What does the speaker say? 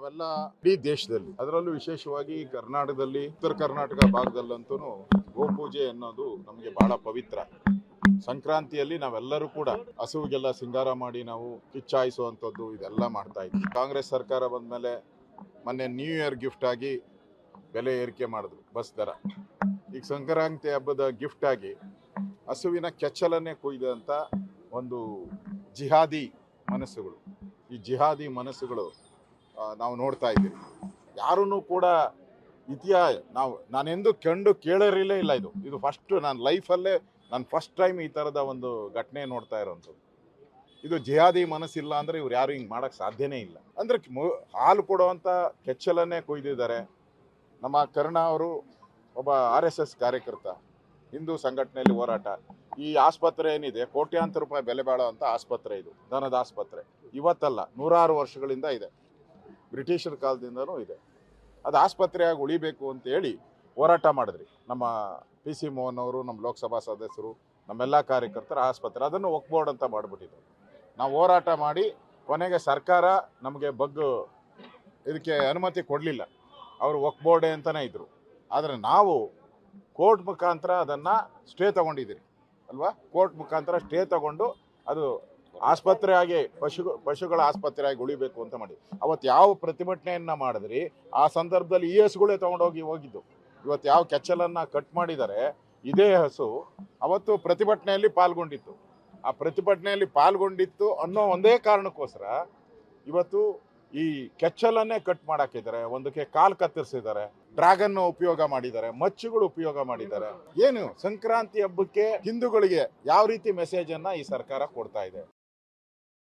ನಾವೆಲ್ಲ ಇಡೀ ದೇಶದಲ್ಲಿ, ಅದರಲ್ಲೂ ವಿಶೇಷವಾಗಿ ಕರ್ನಾಟಕದಲ್ಲಿ, ಉತ್ತರ ಕರ್ನಾಟಕ ಭಾಗದಲ್ಲಂತೂ ಗೋಪೂಜೆ ಅನ್ನೋದು ನಮಗೆ ಬಹಳ ಪವಿತ್ರ. ಸಂಕ್ರಾಂತಿಯಲ್ಲಿ ನಾವೆಲ್ಲರೂ ಕೂಡ ಹಸುವಿಗೆಲ್ಲ ಸಿಂಗಾರ ಮಾಡಿ ನಾವು ಕಿಚ್ಚಾಯಿಸುವಂಥದ್ದು ಇದೆಲ್ಲ ಮಾಡ್ತಾ ಇದ್ವಿ. ಕಾಂಗ್ರೆಸ್ ಸರ್ಕಾರ ಬಂದ್ಮೇಲೆ ಮೊನ್ನೆ ನ್ಯೂ ಇಯರ್ ಗಿಫ್ಟ್ ಆಗಿ ಬೆಲೆ ಏರಿಕೆ ಮಾಡಿದ್ರು ಬಸ್ ದರ. ಈಗ ಸಂಕ್ರಾಂತಿ ಹಬ್ಬದ ಗಿಫ್ಟ್ ಆಗಿ ಹಸುವಿನ ಕೆಚ್ಚಲನ್ನೇ ಕೊಯ್ದಂಥ ಒಂದು ಜಿಹಾದಿ ಮನಸ್ಸುಗಳು. ಈ ಜಿಹಾದಿ ಮನಸ್ಸುಗಳು ನಾವು ನೋಡ್ತಾ ಇದ್ದೀವಿ. ಯಾರೂ ಕೂಡ ಇತಿಹಾಸ, ನಾವು, ನಾನೆಂದು ಕಂಡು ಕೇಳಿರಲೇ ಇಲ್ಲ ಇದು. ಇದು ಫಸ್ಟ್ ನನ್ನ ಲೈಫಲ್ಲೇ ನಾನು ಫಸ್ಟ್ ಟೈಮ್ ಈ ಥರದ ಒಂದು ಘಟನೆ ನೋಡ್ತಾ ಇರೋವಂಥದ್ದು ಇದು ಜಿಹಾದಿ ಮನಸ್ಸಿಲ್ಲ ಅಂದರೆ ಇವ್ರು ಯಾರು ಹಿಂಗೆ ಮಾಡೋಕ್ಕೆ ಸಾಧ್ಯನೇ ಇಲ್ಲ. ಅಂದರೆ ಹಾಲು ಕೊಡುವಂಥ ಕೆಚ್ಚಲನ್ನೇ ಕೊಯ್ದಿದ್ದಾರೆ. ನಮ್ಮ ಕರ್ಣ ಅವರು ಒಬ್ಬ ಆರ್ ಎಸ್ ಎಸ್ ಕಾರ್ಯಕರ್ತ, ಹಿಂದೂ ಸಂಘಟನೆಯಲ್ಲಿ ಹೋರಾಟ. ಈ ಆಸ್ಪತ್ರೆ ಏನಿದೆ, ಕೋಟ್ಯಾಂತರ ರೂಪಾಯಿ ಬೆಲೆ ಬಾಳುವಂಥ ಆಸ್ಪತ್ರೆ ಇದು, ದನದ ಆಸ್ಪತ್ರೆ. ಇವತ್ತಲ್ಲ, ನೂರಾರು ವರ್ಷಗಳಿಂದ ಇದೆ. ಬ್ರಿಟಿಷರ ಕಾಲದಿಂದನೂ ಇದೆ. ಅದು ಆಸ್ಪತ್ರೆಯಾಗಿ ಉಳಿಬೇಕು ಅಂತ ಹೇಳಿ ಹೋರಾಟ ಮಾಡಿದ್ರಿ. ನಮ್ಮ ಪಿ ಸಿ ಮೋಹನ್ ಅವರು, ನಮ್ಮ ಲೋಕಸಭಾ ಸದಸ್ಯರು, ನಮ್ಮೆಲ್ಲ ಕಾರ್ಯಕರ್ತರು ಆಸ್ಪತ್ರೆ, ಅದನ್ನು ಒಕ್ಬೋರ್ಡ್ ಅಂತ ಮಾಡಿಬಿಟ್ಟಿದ್ರು. ನಾವು ಹೋರಾಟ ಮಾಡಿ ಕೊನೆಗೆ ಸರ್ಕಾರ ನಮಗೆ ಬಗ್ಗು ಇದಕ್ಕೆ ಅನುಮತಿ ಕೊಡಲಿಲ್ಲ. ಅವರು ಒಕ್ಬೋರ್ಡೆ ಅಂತಲೇ ಇದ್ದರು ಆದರೆ ನಾವು ಕೋರ್ಟ್ ಮುಖಾಂತರ ಅದನ್ನು ಸ್ಟೇ ತಗೊಂಡಿದ್ದೀರಿ. ಅಲ್ವಾ? ಕೋರ್ಟ್ ಮುಖಾಂತರ ಸ್ಟೇ ತಗೊಂಡು ಅದು ಆಸ್ಪತ್ರೆಯಾಗಿ ಪಶು ಪಶುಗಳ ಆಸ್ಪತ್ರೆಯಾಗಿ ಉಳಿಬೇಕು ಅಂತ ಮಾಡಿ. ಅವತ್ತು ಯಾವ ಪ್ರತಿಭಟನೆಯನ್ನ ಮಾಡಿದ್ರಿ? ಆ ಸಂದರ್ಭದಲ್ಲಿ ಈ ಹಸುಗಳೇ ತಗೊಂಡೋಗಿ ಹೋಗಿದ್ದು. ಇವತ್ತು ಯಾವ ಕೆಚ್ಚಲನ್ನ ಕಟ್ ಮಾಡಿದ್ದಾರೆ ಇದೇ ಹಸು ಅವತ್ತು ಪ್ರತಿಭಟನೆಯಲ್ಲಿ ಪಾಲ್ಗೊಂಡಿತ್ತು. ಆ ಪ್ರತಿಭಟನೆಯಲ್ಲಿ ಪಾಲ್ಗೊಂಡಿತ್ತು ಅನ್ನೋ ಒಂದೇ ಕಾರಣಕ್ಕೋಸ್ಕರ ಇವತ್ತು ಈ ಕೆಚ್ಚಲನ್ನೇ ಕಟ್ ಮಾಡಾಕಿದ್ದಾರೆ. ಒಂದಕ್ಕೆ ಕಾಲು ಕತ್ತರಿಸಿದ್ದಾರೆ. ಡ್ರ್ಯಾಗನ್ ಉಪಯೋಗ ಮಾಡಿದ್ದಾರೆ. ಮಚ್ಚುಗಳು ಉಪಯೋಗ ಮಾಡಿದ್ದಾರೆ. ಏನು ಸಂಕ್ರಾಂತಿ ಹಬ್ಬಕ್ಕೆ ಹಿಂದೂಗಳಿಗೆ ಯಾವ ರೀತಿ ಮೆಸೇಜ್ ಅನ್ನ ಈ ಸರ್ಕಾರ ಕೊಡ್ತಾ ಇದೆ?